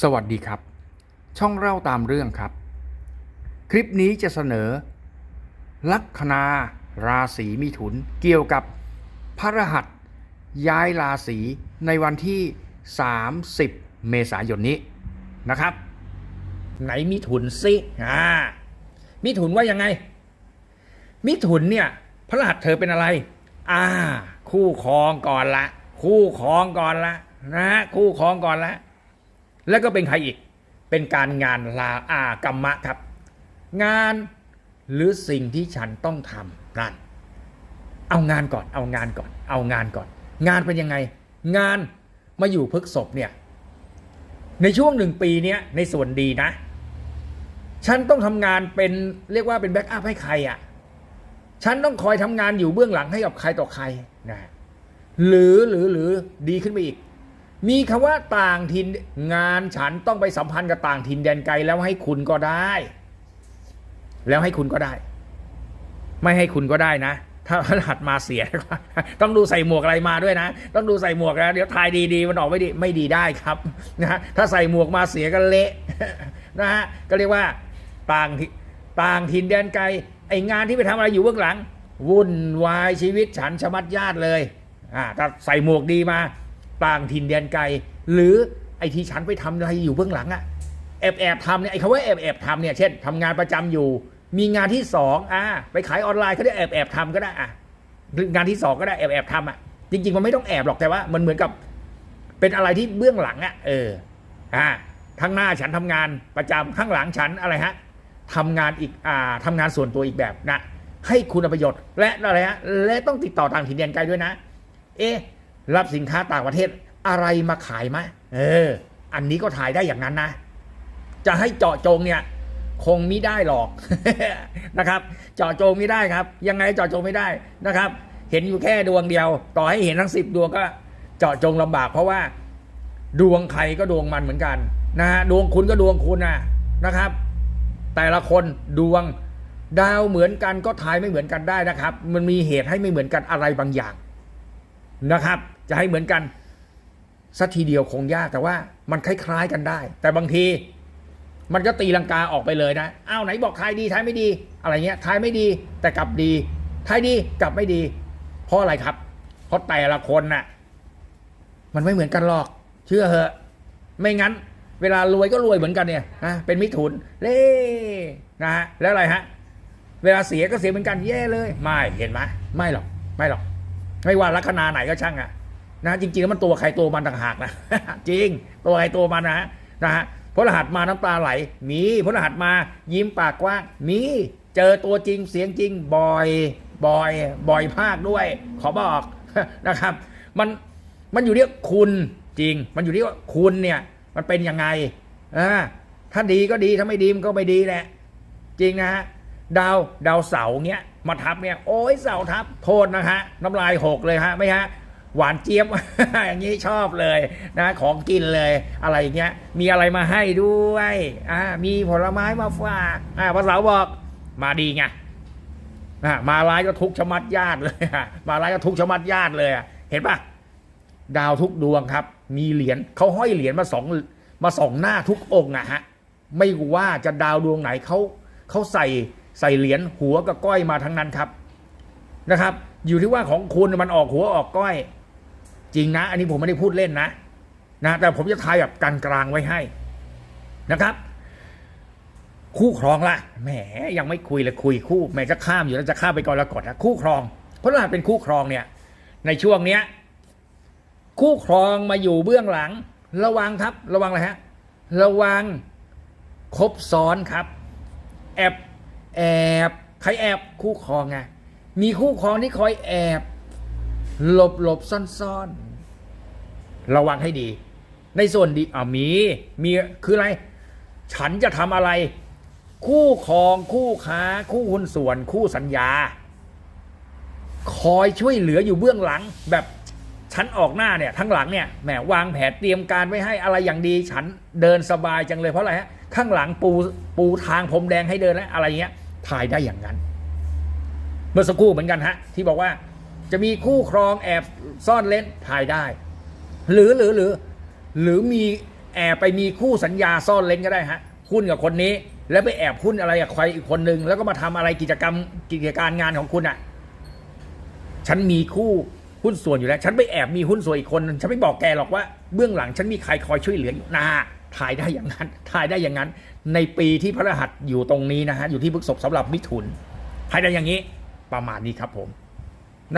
สวัสดีครับ ช่องเล่าตามเรื่องครับ คลิปนี้จะเสนอ ลัคนาราศีมิถุนเกี่ยวกับพระรหัสย้ายราศีในวันที่ 30 เมษายนนี้นะครับ ไหนมิถุนสิอ่ามิถุนว่ายังไง มิถุนเนี่ยพระรหัสเธอเป็นอะไร อ่า คู่ครองก่อนละ คู่ครองก่อนละนะฮะคู่ครองก่อนละ แล้วก็เป็นใครอีก เป็นการงานลาอากรรมะครับ งานหรือสิ่งที่ฉันต้องทำนั่นเอางานก่อนเอางานก่อน เอางานก่อน งานเป็นยังไง งานมาอยู่พฤกษบเนี่ยในช่วงหนึ่งปีเนี้ยในส่วนดีนะ ฉันต้องทำงานเป็นเรียกว่าเป็นแบ็กอัพให้ใครอะ่ะฉันต้องคอยทำงานอยู่เบื้องหลังให้กับใครต่อใครนะหรือหรือหรือดีขึ้นไปอีก มีคำว่าต่างถิ่นงานฉันต้องไปสัมพันธ์กับต่างถิ่นแดนไกลแล้วให้คุณก็ได้ แล้วให้คุณก็ได้ ไม่ให้คุณก็ได้นะ ถ้ารหัสมาเสีย ต้องดูใส่หมวกอะไรมาด้วยนะ ต้องดูใส่หมวกนะเดี๋ยวทายดีๆมันออกไม่ดีไม่ดีได้ครับนะถ้าใส่หมวกมาเสียก็เละนะฮะก็เรียกว่าต่างทิต่างถิ่นแดนไกลไองานที่ไปทำอะไรอยู่เบื้องหลัง วุ่นวายชีวิตฉันชะมัดญาติเลยอ่าถ้าใส่หมวกดีมา ต่างถิ่นแดนไกล หรือไอที่ฉันไปทำอะไรอยู่เบื้องหลังอะแอบแอบทำเนี่ยไอคำว่าแอบแอบทำเนี่ยเช่นทำงานประจำอยู่ มีงานที่สองอ่าไปขายออนไลน์เขาได้แอบแอบทำก็ได้อะงานที่สองก็ได้แอบแอบทำอะจริง ๆ มันไม่ต้องแอบหรอกแต่ว่า มันเหมือนกับเป็นอะไรที่เบื้องหลังอะเอออ่าข้างหน้าฉันทำงานประจำข้างหลังฉันอะไรฮะทำงานอีกอ่าทำงานส่วนตัวอีกแบบนะให้คุณประโยชน์ และอะไรฮะและต้องติดต่อต่างถิ่นแดนไกลด้วยนะ เอ๊ รับสินค้าต่างประเทศอะไรมาขายไหมเออ อันนี้ก็ถ่ายได้อย่างนั้นนะ จะให้เจาะจงเนี่ย คงไม่ได้หรอกนะครับ เจาะจงไม่ได้ครับ ยังไงเจาะจงไม่ได้นะครับ เห็นอยู่แค่ดวงเดียว ต่อให้เห็นทั้งสิบดวงก็เจาะจงลำบากเพราะว่า ดวงใครก็ดวงมันเหมือนกันนะฮะดวงคุณก็ดวงคุณนะนะครับ แต่ละคนดวงดาวเหมือนกันก็ทายไม่เหมือนกันได้นะครับ มันมีเหตุให้ไม่เหมือนกันอะไรบางอย่าง นะครับ จะให้เหมือนกันสักทีเดียวคงยากแต่ว่ามันคล้ายๆกันได้ แต่บางที มันก็ตีลังกาออกไปเลยนะอ้าวไหนบอกทายดีทายไม่ดี อะไรเงี้ยทายไม่ดี แต่กลับดีทายดีกลับไม่ดี เพราะอะไรครับ เพราะแต่ละคนน่ะ มันไม่เหมือนกันหรอก เชื่อเหอะ ไม่งั้น เวลารวยก็รวยเหมือนกันเนี่ยนะเป็นมิถุนเล่นะฮะแล้วอะไรฮะ เวลาเสียก็เสียเหมือนกันแย่เลย ไม่เห็นไหมไม่หรอกไม่หรอก ไม่ว่าลัคนาไหนก็ช่างอะนะจริงๆแล้วมันตัวใครตัวมันต่างหากนะจริง ตัวใครตัวมันนะนะฮะพลหัสมาน้ำตาไหล มีพลหัสมายิ้มปากกว้างมีเจอตัวจริงเสียงจริงบ่อยบ่อยบ่อยภาคด้วย ขอบอกนะครับ มันมันอยู่ที่คุณจริง มันอยู่ที่ว่าคุณเนี่ยมันเป็นยังไงอ่าถ้าดีก็ดีถ้าไม่ดีมันก็ไม่ดีแหละ จริงนะฮะดาวดาวเสาร์เนี้ย มาทับเนี่ยโอ้ยเสาทับโทษนะฮะน้ำลายหกเลยฮะไม่ฮะหวานเจี๊ยบ อย่างนี้ชอบเลยนะของกินเลยอะไรอย่างเงี้ยมีอะไรมาให้ด้วยอ่ามีผลไม้มาฝากอ่าพระเสาร์บอกมาดีไงอ่ามาร้ายก็ทุกชะมัดญาติเลยมาร้ายก็ทุกชะมัดญาติเลยเห็นปะดาวทุกดวงครับ มีเหรียญเขาห้อยเหรียญมาสองมาสองหน้าทุกองค์อะฮะไม่ว่าจะดาวดวงไหนเขาเขาใส่ ใส่เหรียญหัวกับก้อยมาทั้งนั้นครับนะครับ อยู่ที่ว่าของคุณมันออกหัวออกก้อย จริงนะ อันนี้ผมไม่ได้พูดเล่นนะนะแต่ผมจะทายแบบกลางๆไว้ให้นะครับ คู่ครองละแหมยังไม่คุยเลยคุยคู่แหมจะข้ามอยู่แล้วจะข้ามไปก่อนแล้วก่อนนะคู่ครองเพราะว่าเป็นคู่ครองเนี่ย ในช่วงเนี้ย คู่ครองมาอยู่เบื้องหลัง ระวังครับ ระวังอะไรฮะ ระวังคบซ้อนครับ แอบ แอบใครแอบคู่ครองไงมีคู่ครองที่คอยแอบหลบหลบซ่อนซ่อนระวังให้ดี ในส่วนดีอ่ามีมีคืออะไร ฉันจะทำอะไร คู่ครองคู่ค้า คู่หุ้นส่วนคู่สัญญา คอยช่วยเหลืออยู่เบื้องหลัง แบบฉันออกหน้าเนี่ยทั้งหลังเนี่ยแหมวางแผนเตรียมการไว้ให้อะไรอย่างดี ฉันเดินสบายจังเลยเพราะอะไรฮะข้างหลังปูปูทางพรมแดงให้เดินแล้วอะไรเงี้ย ถ่ายได้อย่างนั้น เมื่อสักครู่เหมือนกันฮะ ที่บอกว่าจะมีคู่ครองแอบซ่อนเล้นถ่ายได้ หรือหรือหรือหรือมีแอบไปมีคู่สัญญาซ่อนเล้นก็ได้ฮะหุ้นกับคนนี้ แล้วไปแอบหุ้นอะไรกับใครอีกคนนึง แล้วก็มาทำอะไรกิจกรรมกิจการงานของคุณอะ ฉันมีคู่หุ้นส่วนอยู่แล้ว ฉันไปแอบมีหุ้นส่วนอีกคน ฉันไม่บอกแกหรอกว่าเบื้องหลังฉันมีใครคอยช่วยเหลืออยู่นา ทายได้อย่างนั้นทายได้อย่างนั้น ในปีที่พระรหัสอยู่ตรงนี้นะฮะอยู่ที่พฤกษบสำหรับมิถุนทายได้อย่างนี้ประมาณนี้ครับผม